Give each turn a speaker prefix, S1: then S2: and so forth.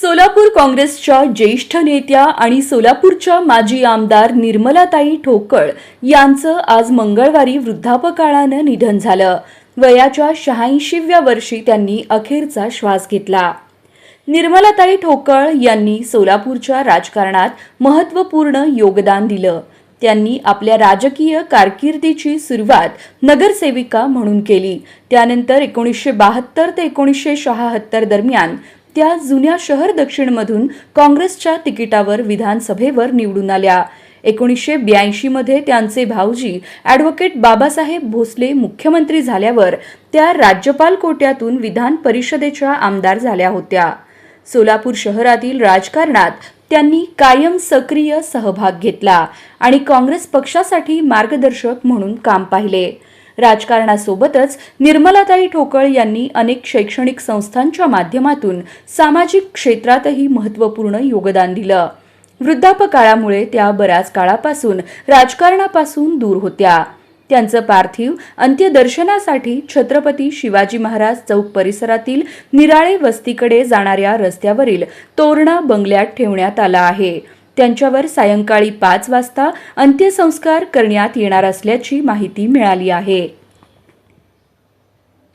S1: सोलापूर काँग्रेसच्या ज्येष्ठ नेत्या आणि सोलापूरच्या माजी आमदार निर्मलाताई ठोकळ यांचं आज मंगळवारी वृद्धापकाळानं निधन झालं. वयाच्या शहाऐंशीव्या वर्षी त्यांनी अखेरचा श्वास घेतला. निर्मलाताई ठोकळ यांनी सोलापूरच्या राजकारणात महत्त्वपूर्ण योगदान दिलं. त्यांनी आपल्या राजकीय कारकिर्दीची सुरुवात नगरसेविका म्हणून केली. त्यानंतर एकोणीसशे बहात्तर ते एकोणीसशे शहात्तर दरम्यान त्या जुन्या शहर दक्षिणमधून काँग्रेसच्या तिकिटावर विधानसभेवर निवडून आल्या. एकोणीसशे ब्याऐंशीमध्ये त्यांचे भाऊजी ॲडव्होकेट बाबासाहेब भोसले मुख्यमंत्री झाल्यावर त्या राज्यपाल कोट्यातून विधान परिषदेच्या आमदार झाल्या होत्या. सोलापूर शहरातील राजकारणात त्यांनी कायम सक्रिय सहभाग घेतला आणि काँग्रेस पक्षासाठी मार्गदर्शक म्हणून काम पाहिले. राजकारणासोबतच निर्मलाताई ठोकळ यांनी अनेक शैक्षणिक संस्थांच्या माध्यमातून सामाजिक क्षेत्रातही महत्त्वपूर्ण योगदान दिलं. वृद्धापकाळामुळे त्या बऱ्याच काळापासून राजकारणापासून दूर होत्या. त्यांचं पार्थिव अंत्यदर्शनासाठी छत्रपती शिवाजी महाराज चौक परिसरातील निराळे वस्तीकडे जाणाऱ्या रस्त्यावरील तोरणा बंगल्यात ठेवण्यात आला आहे. त्यांच्यावर सायंकाळी पाच वाजता अंत्यसंस्कार करण्यात येणार असल्याची माहिती मिळाली आहे.